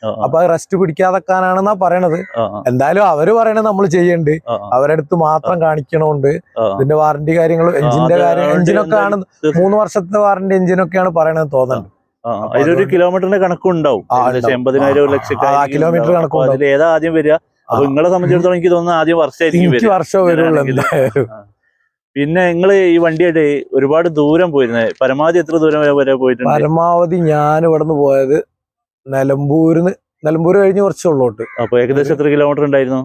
ആ, അപ്പൊ അത് റെസ്റ്റ് പിടിക്കാതെക്കാനാണെന്നാ പറയണത്. എന്തായാലും അവർ പറയണത് നമ്മൾ ചെയ്യണ്ട്. അവരടുത്ത് മാത്രം കാണിക്കണോണ്ട് ഇതിന്റെ വാറന്റി കാര്യങ്ങളും എഞ്ചിന്റെ കാര്യം എഞ്ചിനൊക്കെ ആണ് മൂന്ന് വർഷത്തെ വാറന്റി എഞ്ചിനൊക്കെയാണ് പറയണത് തോന്നുന്നുണ്ട് അതിലൊരു കിലോമീറ്ററിന്റെ കണക്കുണ്ടാവും. ഉണ്ടാവും. എൺപതിനായിരം ഒരു ആയിരിക്കും കിലോമീറ്റർ കണക്കും അതിൽ ഏതാ ആദ്യം വരിക? അപ്പൊ. നിങ്ങളെ സംബന്ധിച്ചിടത്തോളം എനിക്ക് തോന്നുന്നു ആദ്യം വർഷമായിരിക്കും വർഷം പിന്നെ നിങ്ങൾ ഈ വണ്ടിയായിട്ട് ഒരുപാട് ദൂരം പോയിരുന്നത് പരമാവധി എത്ര ദൂരം വരെ- പോയിട്ടുണ്ട്? പരമാവധി ഞാൻ ഇവിടുന്ന് പോയത് നിലമ്പൂരിന്ന് നിലമ്പൂര് കഴിഞ്ഞ് കുറച്ച് ഉള്ളോട്ട് അപ്പൊ ഏകദേശം എത്ര കിലോമീറ്റർ ഉണ്ടായിരുന്നു?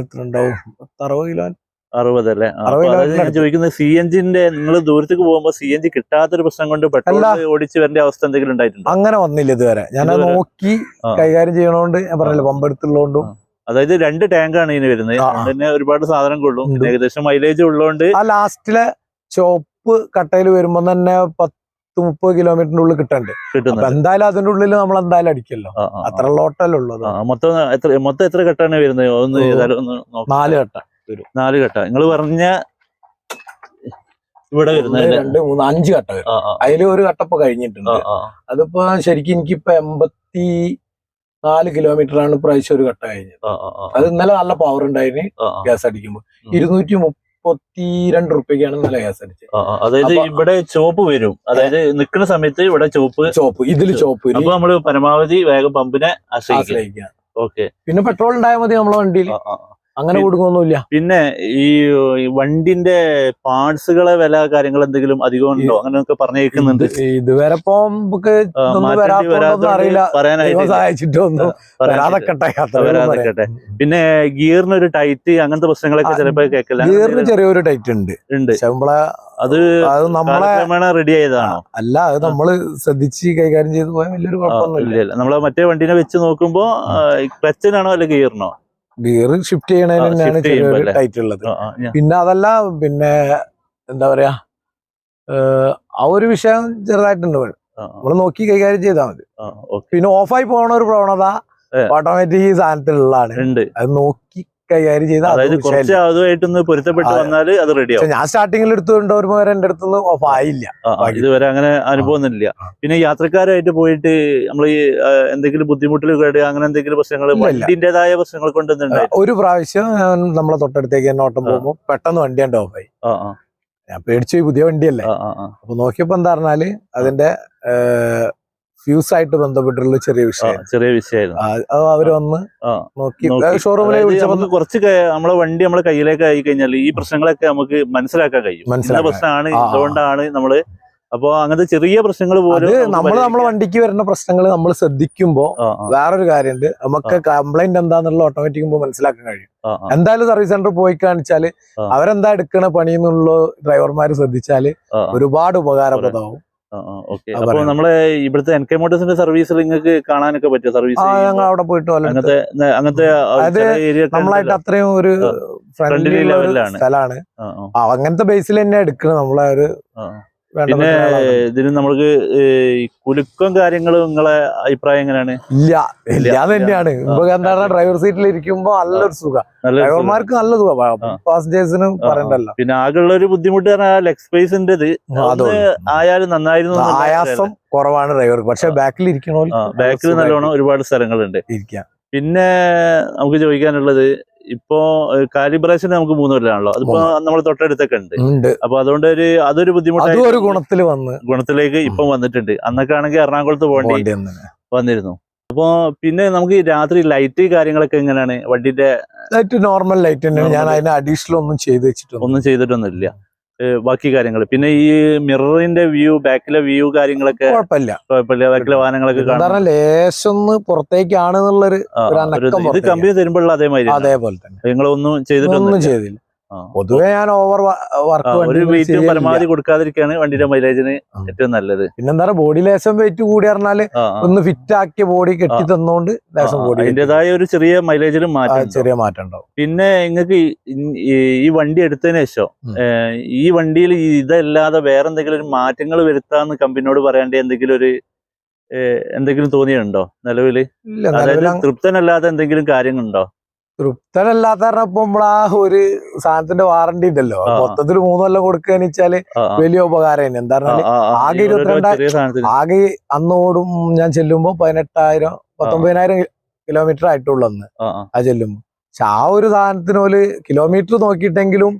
എത്ര ഉണ്ടാവും പത്തറുപത് കിലോ അറുപത് അല്ലേ? ആ, അറുപത് അപ്പൊ ഞാൻ ചോദിക്കുന്നത് സി എൻജിന്റെ നിങ്ങൾ ദൂരത്തേക്ക് പോകുമ്പോൾ സി എൻജി കിട്ടാത്തൊരു പ്രശ്നം കൊണ്ട് പെട്രോൾ. ഓടിച്ച് വരേണ്ട അവസ്ഥ എന്തെങ്കിലും ഉണ്ടായിട്ടുണ്ടോ? അങ്ങനെ വന്നില്ല ഇതുവരെ. ഞാൻ നോക്കി കൈകാര്യം ചെയ്യണോണ്ട് ഞാൻ പറഞ്ഞില്ല. പമ്പെടുത്തുള്ളതുകൊണ്ടും അതായത് രണ്ട് ടാങ്കാണ് ഇതിന് വരുന്നത്. തന്നെ ഒരുപാട് സാധനം കൊള്ളും. ഏകദേശം മൈലേജ് ഉള്ളതുകൊണ്ട് ആ ലാസ്റ്റിലെ ചോപ്പ് കട്ടയിൽ വരുമ്പോ തന്നെ പത്ത് മുപ്പത് കിലോമീറ്ററിന്റെ ഉള്ളിൽ കിട്ടണ്ട്. കിട്ടുന്നു എന്തായാലും അതിന്റെ ഉള്ളിൽ നമ്മൾ എന്തായാലും അടിക്കല്ലോ. അത്ര ലോട്ടല്ലേ ഉള്ളത്. മൊത്തം എത്ര മൊത്തം എത്ര ഘട്ടമാണ് വരുന്നത്? ഒന്ന് നാല് ഏതായാലും നോക്കാം നാല് കട്ട. നിങ്ങൾ പറഞ്ഞ ഇവിടെ വരുന്നത് രണ്ട് മൂന്ന് അഞ്ച് കട്ട വരും. അതിൽ അതിൽ ഒരു ഘട്ടപ്പ കഴിഞ്ഞിട്ടുണ്ട്. അതിപ്പോ ശരിക്കും എനിക്കിപ്പോ എൺപത്തി നാല് കിലോമീറ്റർ ആണ് പ്രാവശ്യം ഒരു കട്ട കഴിഞ്ഞത്. അത് ഇന്നലെ നല്ല പവർ ആ. ഗ്യാസ് അടിക്കുമ്പോൾ. ഇരുന്നൂറ്റി മുപ്പത്തി രണ്ട് റുപ്യക്കാണ് ഇന്നലെ ഗ്യാസ് അടിച്ചത്. അതായത് ഇവിടെ ചോപ്പ് വരും. അതായത് നിൽക്കുന്ന സമയത്ത് ഇവിടെ ചോപ്പ് ചോപ്പ് ഇതിൽ ചോപ്പ് അപ്പൊ നമ്മൾ പരമാവധി വേഗം പമ്പിനെ ആശ്രയിക്കും. ആശ്രയിക്കുക ഓക്കെ. പിന്നെ പെട്രോൾ ഉണ്ടായാൽ മതി നമ്മളെ വണ്ടിയിൽ അങ്ങനെ കൊടുക്കൊന്നുമില്ല പിന്നെ ഈ വണ്ടിന്റെ പാർട്സുകളെ വില കാര്യങ്ങൾ എന്തെങ്കിലും അധികം ഉണ്ടോ? അങ്ങനെയൊക്കെ പറഞ്ഞേക്കുന്നുണ്ട്. ഇതുവരെ പറയാൻ. പിന്നെ ഗിയറിന് ഒരു ടൈറ്റ് അങ്ങനത്തെ പ്രശ്നങ്ങളൊക്കെ ചിലപ്പോ കേൾക്കില്ല. ഗിയറിന് ചെറിയൊരു ടൈറ്റ് ഉണ്ട്. ഉണ്ട്. അത് അത് നമ്മളെ റെഡി ആയതാണോ? അല്ല അത് നമ്മൾ ശ്രദ്ധിച്ച് കൈകാര്യം ചെയ്ത് പോയാൽ വലിയൊരു കുഴപ്പമൊന്നും കുഴപ്പമൊന്നുമില്ല. നമ്മളെ മറ്റേ വണ്ടിനെ വെച്ച് നോക്കുമ്പോ ക്ലച്ചിനാണോ അല്ലെ ഗിയറിനോ? ഗിയർ ഷിഫ്റ്റ് ചെയ്യണതിന് ആ, തന്നെയാണ് ചെറിയൊരു? ടൈറ്റ് ഉള്ളത് പിന്നെ അതല്ല പിന്നെ എന്താ പറയാ ആ ഒരു വിഷയം ചെറുതായിട്ടുണ്ട്. നമ്മൾ നോക്കി കൈകാര്യം ചെയ്താൽ മതി പിന്നെ ഓഫായി പോകണ ഒരു പ്രവണത. ഓട്ടോമാറ്റിക് ഈ സാധനത്തിലുള്ളതാണ് അത് നോക്കി കൈകാര്യം ചെയ്ത അതായത് കുറച്ച്. അതുമായിട്ടൊന്ന് പൊരുത്തപ്പെട്ട് വന്നാൽ അത് റെഡിയാവും ഞാൻ സ്റ്റാർട്ടിങ്ങിൽ എടുത്തുകൊണ്ട് വരെ എന്റെ അടുത്തൊന്നും ഓഫ് ആയില്ല. ഇതുവരെ അങ്ങനെ അനുഭവം ഇല്ല ആ. പിന്നെ യാത്രക്കാരായിട്ട് പോയിട്ട് നമ്മൾ ഈ എന്തെങ്കിലും ബുദ്ധിമുട്ടുകൾ അങ്ങനെ എന്തെങ്കിലും പ്രശ്നങ്ങൾ. വണ്ടിന്റേതായ പ്രശ്നങ്ങൾ കൊണ്ട് ഒരു പ്രാവശ്യം നമ്മളെ തൊട്ടടുത്തേക്ക് തന്നെ ഓട്ടം. പോകുമ്പോൾ പെട്ടെന്ന് വണ്ടി കണ്ട് ഓഫായി ഞാൻ പേടിച്ചു പുതിയ വണ്ടിയല്ലേ അപ്പൊ നോക്കിയപ്പോ എന്താ പറഞ്ഞാൽ അതിന്റെ ഫ്യൂസ് ആയിട്ട് ബന്ധപ്പെട്ടുള്ള ചെറിയ വിഷയം. ചെറിയ വിഷയമായിരുന്നു. അവർ വന്ന് നോക്കി. ഷോറൂമിലേക്ക് ഷോറൂമിലെ നമുക്ക് കുറച്ച് നമ്മളെ വണ്ടി നമ്മളെ കയ്യിലേക്ക് ആയി കഴിഞ്ഞാൽ ഈ പ്രശ്നങ്ങളൊക്കെ നമുക്ക് മനസ്സിലാക്കാൻ കഴിയും. മനസ്സിലാക്കാൻ. പ്രശ്നമാണ്. ഇതുകൊണ്ടാണ് നമ്മൾ അപ്പോ അങ്ങനത്തെ ചെറിയ പ്രശ്നങ്ങൾ പോലും നമ്മൾ നമ്മളെ വണ്ടിക്ക് വരുന്ന പ്രശ്നങ്ങൾ നമ്മൾ ശ്രദ്ധിക്കുമ്പോ വേറൊരു കാര്യമുണ്ട് നമുക്ക് കംപ്ലൈന്റ് എന്താന്നുള്ള ഓട്ടോമാറ്റിക് മനസ്സിലാക്കാൻ കഴിയും. എന്തായാലും സർവീസ് സെന്റർ പോയി കാണിച്ചാൽ. അവരെന്താ എടുക്കണ പണി എന്നുള്ള ഡ്രൈവർമാർ ശ്രദ്ധിച്ചാൽ ഒരുപാട് ഉപകാരപ്രദമാവും. ഓക്കെ. അപ്പൊ നമ്മളെ ഇവിടുത്തെ എൻ കെ മോട്ടോഴ്സിന്റെ സർവീസ് നിങ്ങൾക്ക് കാണാനൊക്കെ പറ്റുമോ സർവീസ് ഞങ്ങൾ അവിടെ പോയിട്ട് അങ്ങനത്തെ അങ്ങനത്തെ ഏരിയ നമ്മളായിട്ട് അത്രയും ഒരു ഫ്രണ്ട്ലി ലെവലാണ് സ്ഥലമാണ് അങ്ങനത്തെ ബേസിൽ തന്നെ എടുക്കണം നമ്മളെ ഒരു പിന്നെ. ഇതിന് നമ്മൾക്ക് കുലുക്കം കാര്യങ്ങളും നിങ്ങളെ അഭിപ്രായം എങ്ങനെയാണ്? ഇല്ല ഇല്ല. ഇല്ലാതെ തന്നെയാണ്. ആ. ഇപ്പൊ എന്താ ഡ്രൈവർ സീറ്റിൽ ഇരിക്കുമ്പോ നല്ലൊരു സുഖം. നല്ല ഡ്രൈവർമാർക്ക് നല്ല സുഖം. പാസഞ്ചേഴ്സിനും. പറയണ്ടല്ലോ. പിന്നെ ആകെയുള്ള ഒരു ബുദ്ധിമുട്ട് പറഞ്ഞാൽ ലെഗ് സ്പേസിന്റെ ആയാലും നന്നായിരുന്നു ആയാസം കുറവാണ് ഡ്രൈവർക്ക് പക്ഷെ ബാക്കിൽ ഇരിക്കണോ ബാക്കിൽ നല്ലോണം ഒരുപാട് സ്ഥലങ്ങളുണ്ട്. ഇരിക്കാം. പിന്നെ നമുക്ക് ചോദിക്കാനുള്ളത് ഇപ്പോ കാലിബ്രേഷൻ നമുക്ക് മൂന്ന് കൊല്ലാണല്ലോ അതിപ്പോ നമ്മൾ തൊട്ടടുത്തൊക്കെ ഉണ്ട്. അപ്പൊ അതുകൊണ്ട് ഒരു അതൊരു ബുദ്ധിമുട്ടായി അതും ഒരു ഗുണത്തിൽ വന്ന്. ഗുണത്തിലേക്ക് ഇപ്പം വന്നിട്ടുണ്ട്. അന്നൊക്കെ ആണെങ്കിൽ എറണാകുളത്ത് പോകേണ്ടി വന്നിരുന്നു. അപ്പോ പിന്നെ നമുക്ക് രാത്രി ലൈറ്റ് കാര്യങ്ങളൊക്കെ എങ്ങനെയാണ്? വണ്ടിന്റെ ലൈറ്റ് നോർമൽ ലൈറ്റ് തന്നെയാണ്. ഞാൻ. അതിന് അഡീഷണൽ ഒന്നും ചെയ്ത് വെച്ചിട്ടുണ്ട് ഒന്നും ചെയ്തിട്ടൊന്നുമില്ല. ബാക്കി കാര്യങ്ങൾ പിന്നെ ഈ മിററിന്റെ വ്യൂ ബാക്കിലെ വ്യൂ കാര്യങ്ങളൊക്കെ കുഴപ്പമില്ല. കുഴപ്പമില്ല. ബാക്കിലെ വാഹനങ്ങളൊക്കെ എന്താ കാണാം. പറഞ്ഞാൽ ലേശം ഒന്ന് ഒരു ഒരു ഇത്. കമ്പനി തരുമ്പോഴുള്ള അതേമാതിരി അതേപോലെ തന്നെ. നിങ്ങളൊന്നും ഒന്നും ചെയ്തിട്ടൊന്നും ചെയ്തില്ല. പൊതുവെ ഞാൻ ഓവർ വർക്ക് ഒരു വെയിറ്റും പരമാവധി കൊടുക്കാതിരിക്കാണ് വണ്ടിയുടെ മൈലേജിന് ഏറ്റവും നല്ലത്. പിന്നെന്താ പറയുക ബോഡി ലേശം വെയിറ്റ് കൂടി പറഞ്ഞാൽ. ഒന്ന് ഫിറ്റ് ആക്കിയ ബോഡി കെട്ടി തന്നോണ്ട് ലേശം കൂടി ബോഡി അതിന്റേതായ ഒരു ചെറിയ മൈലേജിലും മാറ്റം ചെറിയ മാറ്റം ഉണ്ടാവും. പിന്നെ നിങ്ങൾക്ക് ഈ വണ്ടി എടുത്തതിന് ശേഷം ഈ വണ്ടിയിൽ ഇതല്ലാതെ വേറെ എന്തെങ്കിലും ഒരു മാറ്റങ്ങൾ വരുത്താന്ന് കമ്പനിയോട് പറയേണ്ട എന്തെങ്കിലും ഒരു എന്തെങ്കിലും തോന്നിയുണ്ടോ നിലവിൽ? അതായത് തൃപ്തനല്ലാത്ത എന്തെങ്കിലും കാര്യങ്ങളുണ്ടോ? തൃപ്തനല്ലാത്ത ഇപ്പൊ നമ്മളാ ഒരു സാധനത്തിന്റെ വാറണ്ടി ഉണ്ടല്ലോ മൊത്തത്തിൽ മൂന്ന് മൂന്നെല്ലാം കൊടുക്കുകയെന്ന് വെച്ചാൽ വലിയ ഉപകാരം തന്നെ. എന്താ പറഞ്ഞാൽ ആകെ ഈ ഓരോരോ ഇരുപത്തിരണ്ടാ- ചെറിയ സാധനത്തിന്. ആകെ അന്നോടും ഞാൻ ചെല്ലുമ്പോ പതിനെട്ടായിരം പത്തൊമ്പതിനായിരം കിലോമീറ്റർ ആയിട്ടുള്ളൂ അന്ന് ആ ചെല്ലുമ്പോ. പക്ഷെ ആ ഒരു സാധനത്തിന് പോലെ കിലോമീറ്റർ നോക്കിയിട്ടെങ്കിലും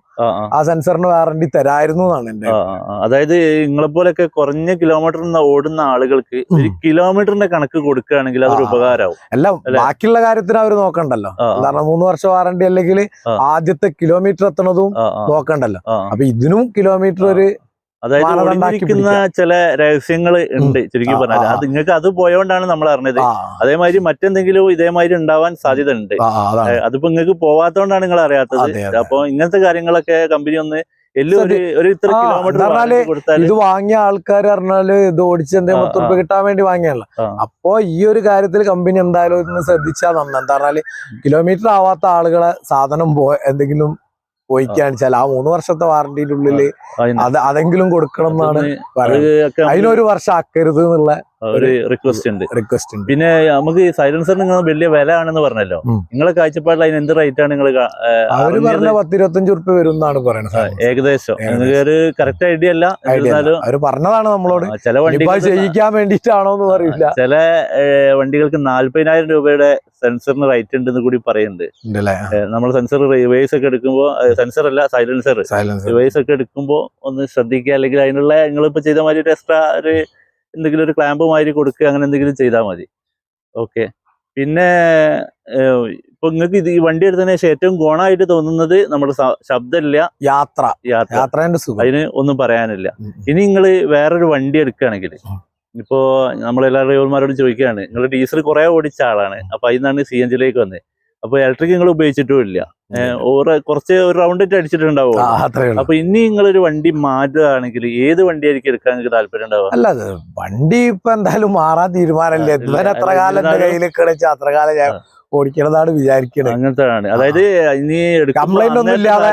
ആ, സെൻസറിന് വാറണ്ടി തരായിരുന്നു എന്നാണ് എന്റെ. അതായത് നിങ്ങളെ പോലൊക്കെ കുറഞ്ഞ കിലോമീറ്റർ ഓടുന്ന ആളുകൾക്ക് ഒരു കിലോമീറ്ററിന്റെ കണക്ക് കൊടുക്കുകയാണെങ്കിൽ അതൊരു. ഉപകാരമാവും. അല്ല ബാക്കിയുള്ള കാര്യത്തിന് അവർ നോക്കണ്ടല്ലോ. കാരണം മൂന്ന് വർഷം വാറണ്ടി അല്ലെങ്കിൽ. ആദ്യത്തെ കിലോമീറ്റർ എത്തണതും നോക്കണ്ടല്ലോ. അപ്പൊ ഇതിനും കിലോമീറ്റർ ഒരു അതായത് ഒളിഞ്ഞിരിക്കുന്ന ചില രഹസ്യങ്ങൾ ഉണ്ട് ചുരുക്കി പറഞ്ഞാൽ. അത് നിങ്ങൾക്ക് അത് പോയോണ്ടാണ് നമ്മൾ അറിഞ്ഞത് അതേമാതിരി മറ്റെന്തെങ്കിലും ഇതേമാതിരി ഉണ്ടാവാൻ സാധ്യത ഉണ്ട് അതിപ്പോ നിങ്ങൾക്ക് പോവാത്തോണ്ടാണ് നിങ്ങൾ അറിയാത്തത്. അപ്പൊ ഇങ്ങനത്തെ കാര്യങ്ങളൊക്കെ കമ്പനി ഒന്ന് ഇത് വാങ്ങിയ ആൾക്കാർ പറഞ്ഞാൽ ഇത് ഓടിച്ച് എന്തെങ്കിലും ഒത്തുറപ്പ് പത്ത് റുപ്യ കിട്ടാൻ വേണ്ടി വാങ്ങിയല്ല. അപ്പോ ഈ ഒരു കാര്യത്തിൽ കമ്പനി എന്തായാലും ഒന്ന് ശ്രദ്ധിച്ചാൽ നന്ന. എന്താ പറഞ്ഞാൽ കിലോമീറ്റർ ആവാത്ത ആളുകളെ സാധനം പോ എന്തെങ്കിലും പോയിക്കാണിച്ചാൽ ആ മൂന്ന് വർഷത്തെ വാറണ്ടിന്റെ ഉള്ളിൽ അത് അതെങ്കിലും കൊടുക്കണം എന്നാണ് പറയുന്നത്. അതിനൊരു വർഷം ആക്കരുത് എന്നുള്ള ഒരു റിക്വസ്റ്റ് ഉണ്ട്. റിക്വസ്റ്റ് ഉണ്ട്. പിന്നെ നമുക്ക് സൈലൻസറിന് നിങ്ങൾ വലിയ വില ആണെന്ന് പറഞ്ഞല്ലോ. നിങ്ങളെ കാഴ്ചപ്പാടിൽ അതിന് എന്ത് റേറ്റ് ആണ് നിങ്ങൾ അവർ പറഞ്ഞ പത്തിരുപത്തഞ്ച് റുപ്യ വരും എന്നാണ് പറയുന്നത് ഏകദേശം. നിങ്ങൾക്ക് ഒരു കറക്റ്റ് ഐഡിയ അല്ല. അവർ പറഞ്ഞതാണ് നമ്മളോട്. ചില വണ്ടി വണ്ടികൾ ചെയ്യിക്കാൻ വേണ്ടിട്ടാണോ എന്ന് പറയില്ല ചില വണ്ടികൾക്ക് നാല്പതിനായിരം രൂപയുടെ സെൻസറിന് റേറ്റ് ഉണ്ടെന്ന് കൂടി പറയുന്നുണ്ട്. നമ്മൾ സെൻസർ റിവേഴ്സ് ഒക്കെ എടുക്കുമ്പോൾ സെൻസർ അല്ല സൈലൻസർ റിവേഴ്സ് ഒക്കെ എടുക്കുമ്പോൾ ഒന്ന് ശ്രദ്ധിക്കുക. അല്ലെങ്കിൽ അതിനുള്ള നിങ്ങളിപ്പോ ചെയ്ത മാതിരി ഒരു എക്സ്ട്രാ ഒരു എന്തെങ്കിലും ഒരു ക്ലാമ്പ് മാതിരി കൊടുക്കുക അങ്ങനെ എന്തെങ്കിലും ചെയ്താൽ മതി. ഓക്കെ പിന്നെ ഇപ്പൊ നിങ്ങൾക്ക് ഇത് ഈ വണ്ടി എടുത്തതിന് ശേഷം ഏറ്റവും ഗുണമായിട്ട് തോന്നുന്നത് നമ്മുടെ ശബ്ദമില്ല. യാത്ര. യാത്ര. യാത്രേന്റെ സുഖം. അതിന് ഒന്നും പറയാനില്ല. ഇനി നിങ്ങൾ വേറൊരു വണ്ടി എടുക്കുകയാണെങ്കിൽ. ഇപ്പോ നമ്മളെല്ലാ ഡ്രൈവർമാരോട് ചോദിക്കുകയാണ് നിങ്ങൾ ഡീസൽ കുറെ ഓടിച്ച ആളാണ്. അപ്പൊ അതിന്നാണ് സി എൻ ജിയിലേക്ക് വന്നത് അപ്പൊ ഇലക്ട്രിക് നിങ്ങൾ ഉപയോഗിച്ചിട്ടും ഇല്ല. ഏഹ്, ഓറ് കുറച്ച് ഒരു റൗണ്ട് അടിച്ചിട്ടുണ്ടാവും? അപ്പൊ ഇനി നിങ്ങൾ ഒരു വണ്ടി മാറ്റുകയാണെങ്കിൽ ഏത് വണ്ടിയായിരിക്കും എടുക്കാൻ നിങ്ങൾക്ക് താല്പര്യം ഉണ്ടാവുക? അല്ല വണ്ടി ഇപ്പൊ എന്തായാലും മാറാൻ തീരുമാനമല്ലേ? അത്ര ഇല്ല. ഇതുവരെ എത്ര കാലം എന്റെ കയ്യിൽ കിടച്ച് അത്ര കാലം ഞാൻ ഓടിക്കണതാണ് വിചാരിക്കണത് അങ്ങനത്തെ ആണ് അതായത് ഇനി കംപ്ലൈന്റ് ഒന്നും ഇല്ലാതെ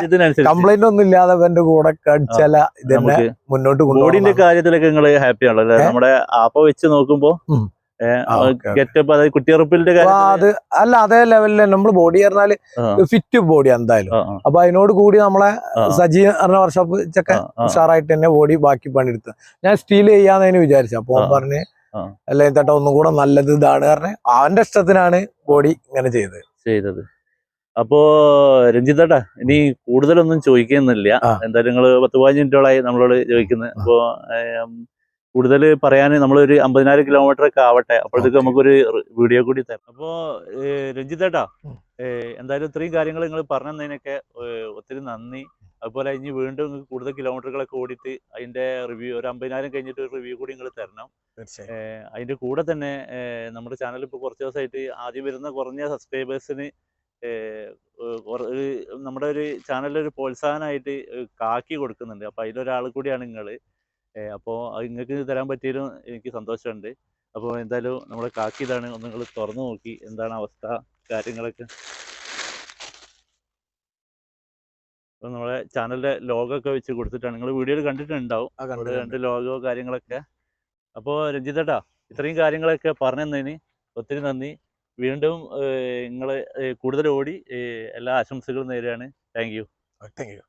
കംപ്ലൈന്റ് ഒന്നും ഇല്ലാതെ എന്റെ കൂടെ കടിച്ചാല ഇതന്നെ മുന്നോട്ട് ബോഡിന്റെ കൊണ്ടുപോകും കാര്യത്തിലൊക്കെ നിങ്ങൾ ഹാപ്പിയാണല്ലോ നമ്മുടെ ആപ്പ വെച്ച് നോക്കുമ്പോ ഗെറ്റപ്പ് അതായത് കുട്ടിയുറപ്പിന്റെ അത് അല്ല അതേ ലെവലിൽ നമ്മൾ ബോഡി പറഞ്ഞാൽ ഫിറ്റ് ബോഡി എന്തായാലും. അപ്പൊ അതിനോട് കൂടി നമ്മളെ സജി പറഞ്ഞ വർഷോപ്പ് ചെക്കൻ ഉഷാറായിട്ട് തന്നെ ബോഡി ബാക്കി പണിയെടുത്ത്. ഞാൻ സ്റ്റീൽ ചെയ്യാന്നതിന് വിചാരിച്ചു. അപ്പൊ. പറഞ്ഞ് അല്ലെ ചേട്ടാ ഒന്നും കൂടെ നല്ലത് ഇതാണ് കാരണം അവന്റെ ഇഷ്ടത്തിനാണ് ബോഡി ഇങ്ങനെ ചെയ്തത്. ചെയ്തത്. അപ്പോ രഞ്ജിത്തേട്ടാ ഇനി കൂടുതലൊന്നും ചോദിക്കുന്നില്ല. എന്തായാലും നിങ്ങൾ പത്ത് പതിനഞ്ച് മിനിറ്റോളായി നമ്മളോട് ചോദിക്കുന്നത് അപ്പോ കൂടുതൽ പറയാൻ നമ്മളൊരു അമ്പതിനായിരം കിലോമീറ്റർ ഒക്കെ ആവട്ടെ അപ്പോഴത്തേക്ക് നമുക്കൊരു വീഡിയോ കൂടി തരാം. അപ്പോ രഞ്ജിത്തേട്ടാ. എന്തായാലും ഇത്രയും കാര്യങ്ങൾ നിങ്ങൾ പറഞ്ഞു തന്നതിനൊക്കെ ഒത്തിരി നന്ദി. അതുപോലെ ഇനി വീണ്ടും കൂടുതൽ കിലോമീറ്ററുകളൊക്കെ ഓടിയിട്ട് അതിന്റെ റിവ്യൂ ഒരു അമ്പതിനായിരം കഴിഞ്ഞിട്ട് ഒരു റിവ്യൂ കൂടി നിങ്ങൾ തരണം. അതിന്റെ കൂടെ തന്നെ നമ്മുടെ ചാനൽ ഇപ്പൊ കുറച്ച് ദിവസമായിട്ട് ആദ്യം വരുന്ന കുറഞ്ഞ സബ്സ്ക്രൈബേഴ്സിന് നമ്മുടെ ഒരു ചാനലിൽ ഒരു പ്രോത്സാഹനമായിട്ട് കാക്കി കൊടുക്കുന്നുണ്ട്. അപ്പോൾ അതിലൊരാൾ കൂടിയാണ് നിങ്ങൾ. അപ്പോൾ അത് നിങ്ങൾക്ക് തരാൻ പറ്റിയാലും എനിക്ക് സന്തോഷമുണ്ട്. അപ്പോൾ എന്തായാലും നമ്മുടെ കാക്കി ഇതാണ് ഒന്ന് നിങ്ങൾ തുറന്നു നോക്കി എന്താണ് അവസ്ഥ കാര്യങ്ങളൊക്കെ. അപ്പോൾ നമ്മുടെ ചാനലിലെ ലോഗോ ഒക്കെ വെച്ച് കൊടുത്തിട്ടാണ്. നിങ്ങൾ വീഡിയോയിൽ കണ്ടിട്ടുണ്ടാവും. രണ്ട് ലോഗോ കാര്യങ്ങളൊക്കെ. അപ്പോൾ രഞ്ജിതേട്ടാ ഇത്രയും കാര്യങ്ങളൊക്കെ പറഞ്ഞു തന്നതിന് ഒത്തിരി നന്ദി. വീണ്ടും നിങ്ങൾ കൂടുതൽ ഓടി എല്ലാ ആശംസകളും നേരെയാണ് താങ്ക് യു. Thank you.